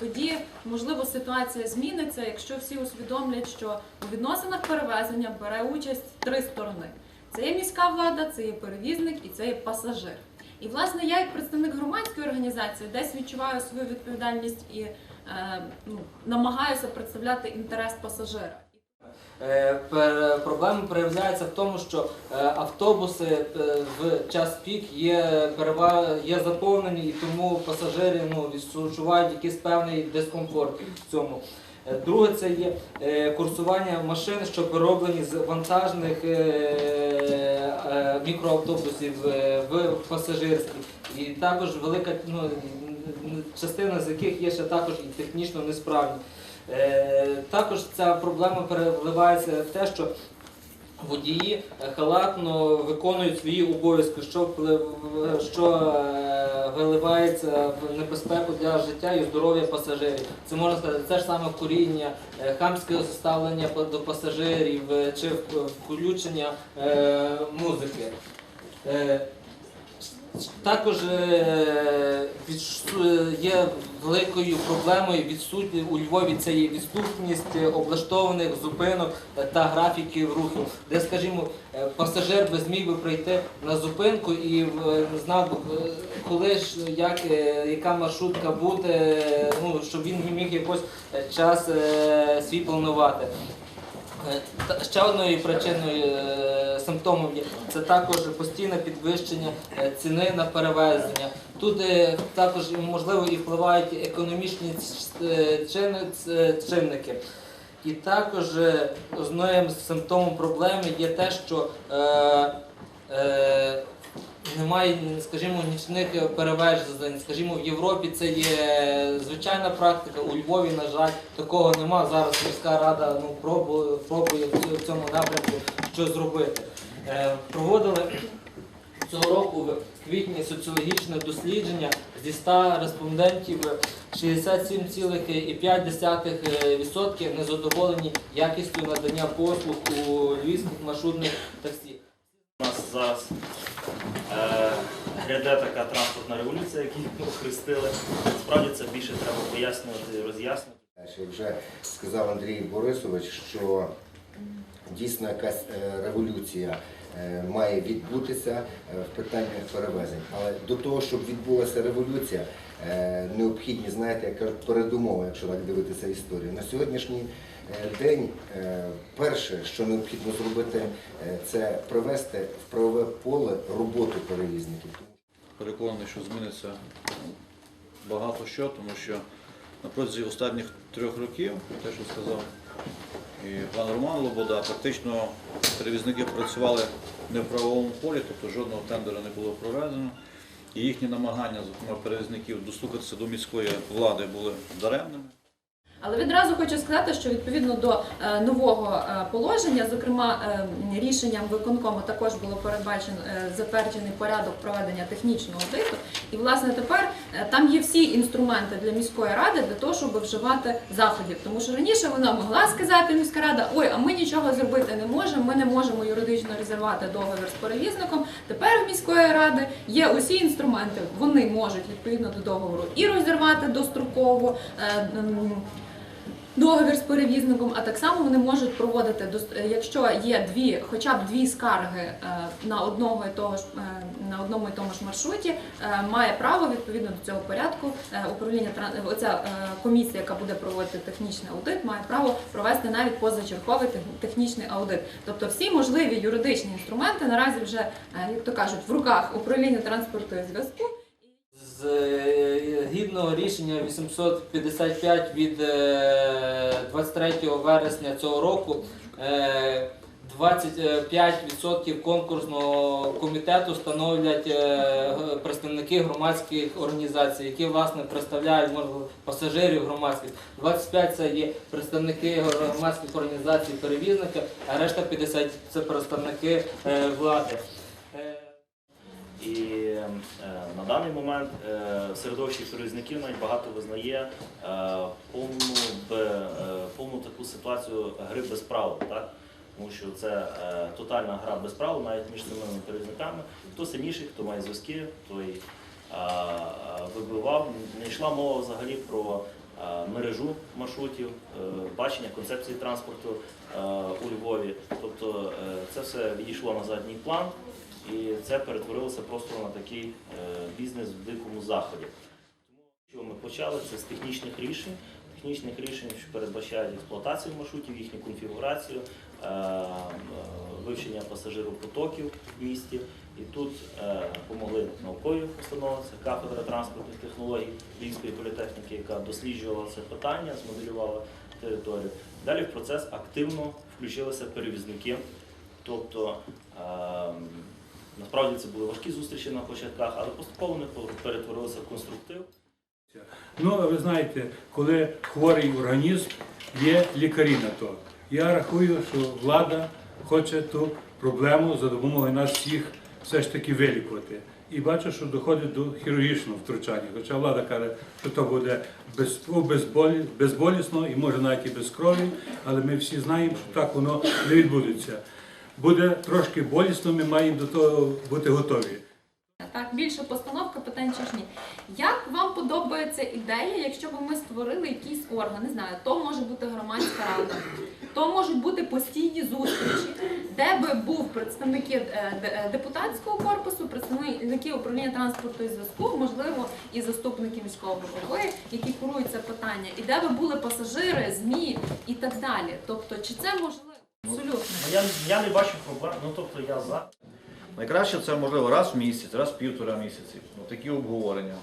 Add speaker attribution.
Speaker 1: тоді можливо ситуація зміниться, якщо всі усвідомлять, що у відносинах перевезення бере участь три сторони: це є міська влада, це є перевізник і це є пасажир. І власне я, як представник громадської організації, десь відчуваю свою відповідальність і е, ну, намагаюся представляти інтерес пасажира.
Speaker 2: Проблема проявляється в тому, що е, автобуси е, в час пік є є заповнені, і тому пасажири ну, відчувають якийсь певний дискомфорт в цьому. Е, Друге, це є курсування машин, що перероблені з вантажних мікроавтобусів в пасажирські. І також велика ну, частина з яких є ще також і технічно несправні. Також ця проблема переливається в те, що водії халатно виконують свої обов'язки, що, що е, виливається в небезпеку для життя і здоров'я пасажирів. Це можна сказати, це ж саме куріння, е, хамське ставлення до пасажирів е, чи включення музики. Також є великою проблемою відсутні у Львові це є відсутність облаштованих зупинок та графіків руху, де, скажімо, е, пасажир би зміг би прийти на зупинку і е, знав би, е, коли ж як, яка маршрутка буде, ну, щоб він міг якось час свій планувати. Е, Ще одною причиною симптомів симптомом є це також постійне підвищення е, ціни на перевезення. Тут е, також можливо і впливають економічні е, чинники. І також одним з симптомом проблеми є те, що е, е, немає, скажімо, нічних перевезень. Скажімо, в Європі це є звичайна практика. У Львові, на жаль, такого нема. Зараз міська рада ну, пробує, в цьому напрямку щось зробити. Е, проводили цього року в квітні соціологічне дослідження зі 100 респондентів 67,5% незадоволені якістю надання послуг у львівських маршрутних таксі.
Speaker 3: У нас зараз гряде така транспортна революція, яку охрестили. Насправді це більше треба пояснювати, роз'яснювати.
Speaker 4: Вже сказав Андрій Борисович, що дійсно якась е, революція е, має відбутися е, в питаннях перевезень. Але до того, щоб відбулася революція, е, необхідні, знаєте, як передумови, якщо так дивитися історію. На сьогоднішній е, день е, перше, що необхідно зробити, е, це привести в правове поле роботу перевізників.
Speaker 5: переконаний, що зміниться багато що, тому що на протязі останніх трьох років, те, що сказав і пан Роман Лобода, практично перевізники працювали не в правовому полі, тобто жодного тендера не було проведено. І їхні намагання, зокрема перевізників, достукатися до міської влади були даремними.
Speaker 1: Але відразу хочу сказати, що відповідно до е, нового е, положення, зокрема е, рішенням виконкому також було передбачено затверджений порядок проведення технічного аудиту. І власне тепер там є всі інструменти для міської ради для того, щоб вживати заходів. Тому що раніше вона могла сказати міська рада, ой, а ми нічого зробити не можемо, ми не можемо юридично розірвати договір з перевізником. Тепер у міської ради є усі інструменти, вони можуть відповідно до договору і розірвати достроково. Договір з перевізником, а так само вони можуть проводити е, якщо є дві, хоча б дві скарги е, на одного і того ж е, на одному і тому ж маршруті, має право відповідно до цього порядку управління оця комісія, яка буде проводити технічний аудит, має право провести навіть позачерговий технічний аудит. Тобто всі можливі юридичні інструменти наразі вже, як то кажуть, в руках управління транспорту і зв'язку.
Speaker 2: З е, рішення 855 від е, 23 вересня цього року е, 25% конкурсного комітету становлять е, представники громадських організацій, які власне представляють можливо, пасажирів громадських. 25% це є представники громадських організацій перевізника, а решта 50% це представники е, влади. Е,
Speaker 3: на даний момент е, середовищі перевізників навіть багато визнає е, повну, повну таку ситуацію гри без правил. Так? Тому що це тотальна гра без правил навіть між самими перевізниками. Хто сильніший, хто має зв'язки, той вибивав. Не йшла мова взагалі про мережу маршрутів, бачення концепції транспорту у Львові. Тобто це все відійшло на задній план і це перетворилося просто на такий е, бізнес в дикому заході. Тому що ми почали це з технічних рішень, технічних рішень, що передбачають експлуатацію маршрутів, їхню конфігурацію, е, е, вивчення пасажиропотоків в місті. І тут допомогли наукові установи, це кафедра транспортних технологій Львівської політехніки, яка досліджувала це питання, змоделювала територію. Далі в процес активно включилися перевізники. Тобто е, насправді це були важкі зустрічі на початках, але поступово вони перетворилися в конструктив.
Speaker 6: Ну, ви знаєте, коли хворий організм, є лікарі на то. Я рахую, що влада хоче ту проблему за допомогою нас всіх все ж таки вилікувати. І бачу, що доходить до хірургічного втручання. Хоча влада каже, що то буде без, ну, безболі, безболісно і може навіть і без крові, але ми всі знаємо, що так воно не відбудеться. Буде трошки болісно, ми маємо до того бути готові.
Speaker 1: Так, більше постановка питань чи ж ні. Як вам подобається ідея, якщо б ми створили якийсь орган, не знаю, то може бути громадська рада, то можуть бути постійні зустрічі, де би був представники е, е, депутатського корпусу, представники управління транспорту і зв'язку, можливо, і заступники міського голови, які курують це питання, і де би були пасажири, змі і так далі. Тобто, чи це можливо? Абсолютно.
Speaker 3: Ну, Я, я не бачу проблем, ну тобто я за.
Speaker 5: Найкраще це можливо раз в місяць, раз в півтора місяці. Ну, такі обговорення.